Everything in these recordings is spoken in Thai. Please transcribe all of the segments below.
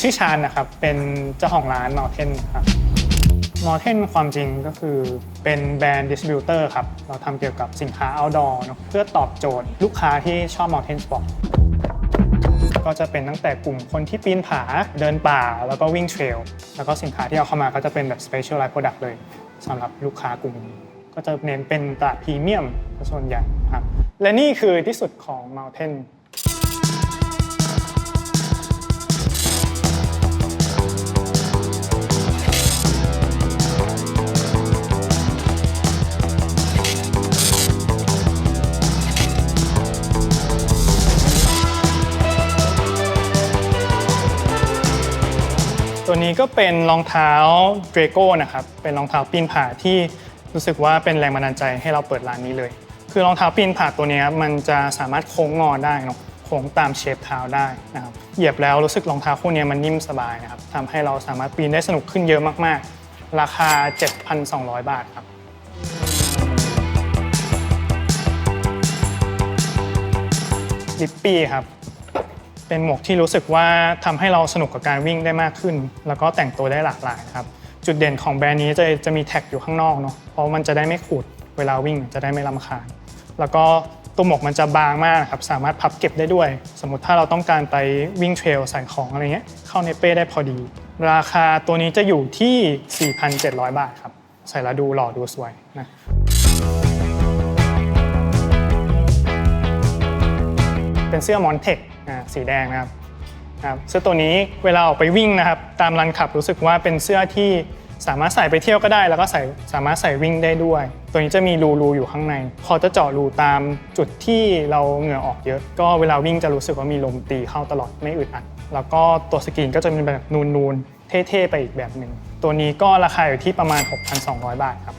ชื่อชาญนะครับ เป็นเจ้าของร้านมอเทนครับมอเทนความจริงก็คือเป็นแบรนด์ดิสติบิวเตอร์ครับ เราทำเกี่ยวกับสินค้า outdoor เนอะเพื่อตอบโจทย์ลูกค้าที่ชอบมอเทนสปอร์ตก็จะเป็นตั้งแต่กลุ่มคนที่ปีนผาเดินป่า แล้วก็วิ่งเทรลแล้วก็สินค้าที่เอาเข้ามาก็จะเป็นแบบ specialized product เลยสำหรับลูกค้ากลุ่มนี้ก็จะเน้นเป็นตลาดพรีเมียมส่วนใหญ่ครับและนี่คือที่สุดของ Mountain ตัวนี้ก็เป็นรองเท้าเดรโก้นะครับ เป็นรองเท้าปีนผาที่รู้สึกว่าเป็นแรงบันดาลใจให้เราเปิดร้านนี้เลย คือรองเท้าปีนผาตัวนี้มันจะสามารถโค้งงอได้เนะโค้งตามเชฟเท้าได้นะครับ เหยียบแล้วรู้สึกรองเท้าคู่นี้มันนิ่มสบายนะครับทำให้เราสามารถปีนได้สนุกขึ้นเยอะมากๆ ราคา 7,200 บาทครับลิปปี้ครับ เป็นหมวกที่รู้สึกว่าทำให้เราสนุกกับการวิ่งได้มากขึ้น แล้วก็แต่งตัวได้หลากหลายครับ จุดเด่นของแบรนด์นี้จะจะมีแท็กอยู่ข้างนอกเนาะเพราะมันจะได้ไม่ขูดเวลาวิ่งจะได้ไม่ลำคาญแล้วก็ตัวหมวกมันจะบางมากครับสามารถพับเก็บได้ด้วย สมมติถ้าเราต้องการไปวิ่งเทรลใส่ของอะไรเงี้ยเข้าในเป้ได้พอดี ราคาตัวนี้จะอยู่ที่ 4,700 บาทครับ ใส่แล้วดูหล่อดูสวยนะ เป็นเสื้อมอนเทคสีแดงนะครับเสื้อตัวนี้เวลาออกไปวิ่งนะครับตามรันขับรู้สึกว่าเป็นเสื้อที่สามารถใส่ไปเที่ยวก็ได้ แล้วก็ใส่สามารถใส่วิ่งได้ด้วย ตัวนี้จะมีรูรูอยู่ข้างใน พอจะเจาะรูตามจุดที่เราเหงื่อออกเยอะ ก็เวลาวิ่งจะรู้สึกว่ามีลมตีเข้าตลอดไม่อึดอัด แล้วก็ตัวสกรีนก็จะเป็นแบบนูนๆเท่ๆไปอีกแบบหนึ่งตัวนี้ก็ราคาอยู่ที่ประมาณ 6,200 บาทครับ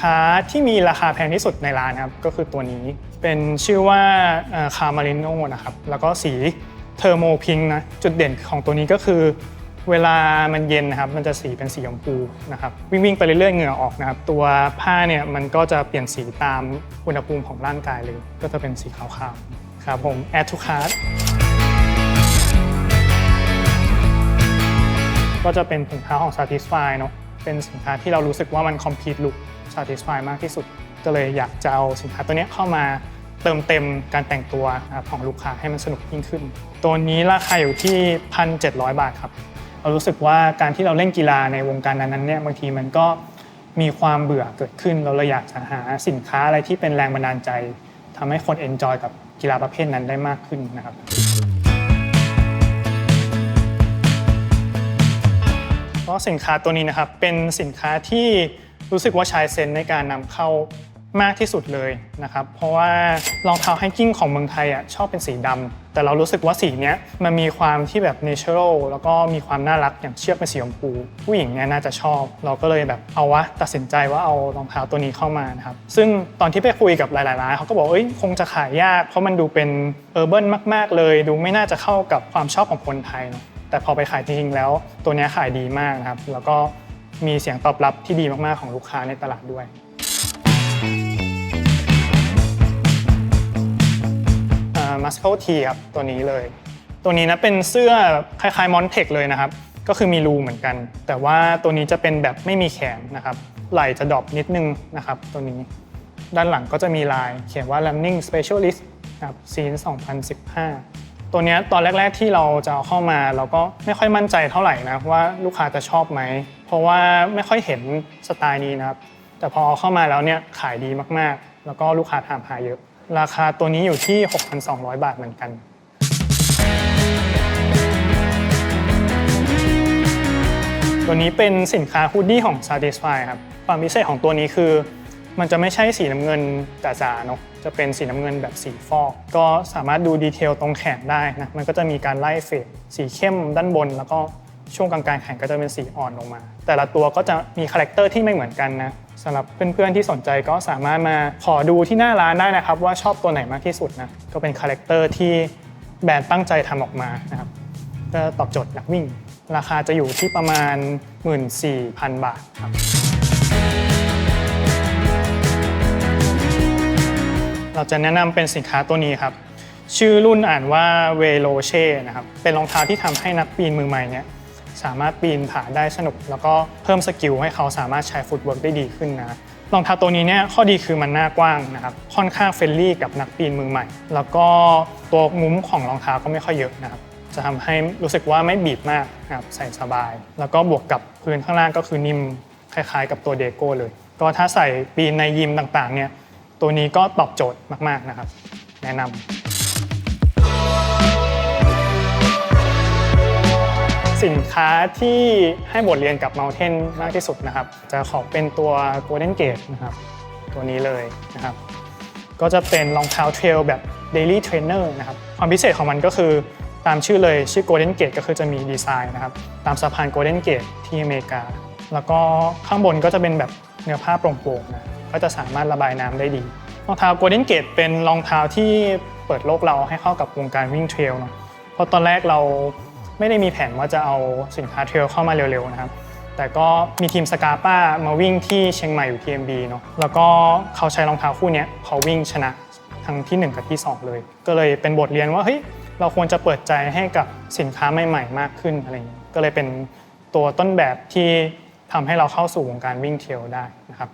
ค้าที่มีราคาแพงที่สุดในร้านครับก็คือตัวนี้เป็นชื่อว่าคาร์มาริโนนะครับแล้วก็สีเทอร์โมพิงนะจุดเด่นของตัวนี้ก็คือ เวลามันเย็นนะครับมันจะสีเป็นสีชมพูนะครับวิ่งไปเรื่อยๆเหงื่อออกนะครับตัวผ้าเนี่ยมันก็จะเปลี่ยนสีตามอุณหภูมิของร่างกายเลย ก็จะเป็นสีขาวๆครับผม add to cart ก็จะเป็นถุงเท้าของ Satisfy เนอะเป็นสินค้าที่เรารู้สึกว่ามัน complete look Satisfy มากที่สุด ก็เลยอยากจะเอาสินค้าตัวนี้เข้ามาเติมเต็มการแต่งตัวของลูกค้าให้มันสนุกยิ่งขึ้น ตัวนี้ราคาอยู่ที่ 1,700 บาทครับเรารู้สึกว่าการที่เราเล่นกีฬาในวงการนั้นๆเนี่ยบางทีมันก็มีความเบื่อเกิดขึ้น เราเลยอยากจะหาสินค้าอะไรที่เป็นแรงบันดาลใจทำให้คนเอนจอยกับกีฬาประเภทนั้นได้มากขึ้นนะครับ เพราะสินค้าตัวนี้นะครับเป็นสินค้าที่ รู้สึกว่าใช้เซนในการนำเข้ามากที่สุดเลยนะครับ เพราะว่ารองเท้าไฮกิ้งของเมืองไทยอะชอบเป็นสีดำแต่เรารู้สึกว่าสีเนี้ยมันมีความที่แบบเนเชอรัลแล้วก็มีความน่ารักอย่างเชือกเป็นสีชมพูผู้หญิงเนี่ยน่าจะชอบ เราก็เลยแบบเอาวะตัดสินใจว่าเอารองเท้าตัวนี้เข้ามานะครับ ซึ่งตอนที่ไปคุยกับหลายๆร้านเขาก็บอกเอ้ยคงจะขายยาก เพราะมันดูเป็นเออร์เบิร์นมาก ๆ เลย ดูไม่น่าจะเข้ากับความชอบของคนไทยเนาะแต่พอไปขายจริงๆแล้ว ตัวนี้ขายดีมากนะครับ แล้วก็ มีเสียงตอบรับที่ดีมากๆของลูกค้าในตลาดด้วยมัสโคทีครับตัวนี้เลย ตัวนี้นะเป็นเสื้อคล้ายๆมอนเทคเลยนะครับ ก็คือมีรูเหมือนกัน แต่ว่าตัวนี้จะเป็นแบบไม่มีแขนนะครับ ไหล่จะดรอปนิดนึงนะครับ ตัวนี้ด้านหลังก็จะมีลายเขียนว่า Running Specialist นะครับ Scene 2015 ตัวนี้ตอนแรก ๆที่เราจะเอาเข้ามา เราก็ไม่ค่อยมั่นใจเท่าไหร่นะว่าลูกค้าจะชอบไหม เพราะว่าไม่ค่อยเห็นสไตล์นี้นะครับ แต่พอเอาเข้ามาแล้วเนี่ยขายดีมากๆ แล้วก็ลูกค้าถามหาเยอะ ราคาตัวนี้อยู่ที่ 6,200 บาทเหมือนกันตัวนี้เป็นสินค้าฮูดดี้ของ Satisfy ครับ ความพิเศษของตัวนี้คือ มันจะไม่ใช่สีน้ำเงินจ๋าๆเนอะจะเป็นสีน้ำเงินแบบสีฟอก ก็สามารถดูดีเทลตรงแขนได้นะ มันก็จะมีการไล่เฟดสีเข้มด้านบน แล้วก็ ช่วงกลางๆแขนก็จะเป็นสีอ่อนลงมา แต่ละตัวก็จะมีคาแรคเตอร์ที่ไม่เหมือนกันนะสำหรับเพื่อนๆที่สนใจก็สามารถมาขอดูที่หน้าร้านได้นะครับ ว่าชอบตัวไหนมากที่สุดนะก็เป็นคาแรคเตอร์ที่แบรนด์ตั้งใจทำออกมานะครับก็ตอบโจทย์นักวิ่ง ราคาจะอยู่ที่ประมาณ 14,000 บาทครับเราจะแนะนำเป็นสินค้าตัวนี้ครับ ชื่อรุ่นอ่านว่าเวโ o เช่นะครับ เป็นรองเท้าที่ทำให้นักปีนมือใหม่เนี่ย สามารถปีนผาได้สนุก แล้วก็เพิ่มสกิลให้เขาสามารถใช้ฟุตเวิร์กได้ดีขึ้นนะรองเท้าตัวนี้เนี่ยข้อดีคือมันหน้ากว้างนะครับค่อนข้างเฟรนลี่กับนักปีนมือใหม่ แล้วก็ตัวงุ้มของรองเท้าก็ไม่ค่อยเยอะนะครับจะทำให้รู้สึกว่าไม่บีบมากนะครับใส่สบาย แล้วก็บวกกับพื้นข้างล่างก็คือนิ่มคล้ายๆ กับตัวเดโก้เลย ก็ถ้าใส่ปีนในยิมต่างๆเนี่ยตัวนี้ก็ตอบโจทย์มากๆนะครับ แนะนำ สินค้าที่ให้บทเรียนกับ Mountain มากที่สุดนะครับ จะขอเป็นตัว Golden Gate นะครับ ตัวนี้เลยนะครับ ก็จะเป็นรองเท้าเทรลแบบ Daily Trainer นะครับ ความพิเศษของมันก็คือตามชื่อเลยชื่อ Golden Gate ก็คือจะมีดีไซน์นะครับ ตามสะพาน Golden Gate ที่อเมริกา แล้วก็ข้างบนก็จะเป็นแบบเนื้อผ้าโปร่งๆนะก็จะสามารถระบายน้ำได้ดีรองเท้า Golden Gate เป็นรองเท้าที่เปิดโลกเราให้เข้ากับวงการวิ่งเทรลเนาะเพราะตอนแรกเรา ไม่ได้มีแผนว่าจะเอาสินค้าเทรลเข้ามาเร็วๆนะครับแต่ก็มีทีมสกาป้ามาวิ่งที่เชียงใหม่อยู่ TMB เนาะแล้วก็เขาใช้รองเท้าคู่นี้เขาวิ่งชนะทั้งที่ 1 กับที่ 2 เลย ก็เลยเป็นบทเรียนว่าเฮ้ยเราควรจะเปิดใจให้กับสินค้าใหม่ๆ มากขึ้นอะไรอย่างนี้ก็เลยเป็นตัวต้นแบบที่ทำให้เราเข้าสู่วงการวิ่งเทรลได้นะครับ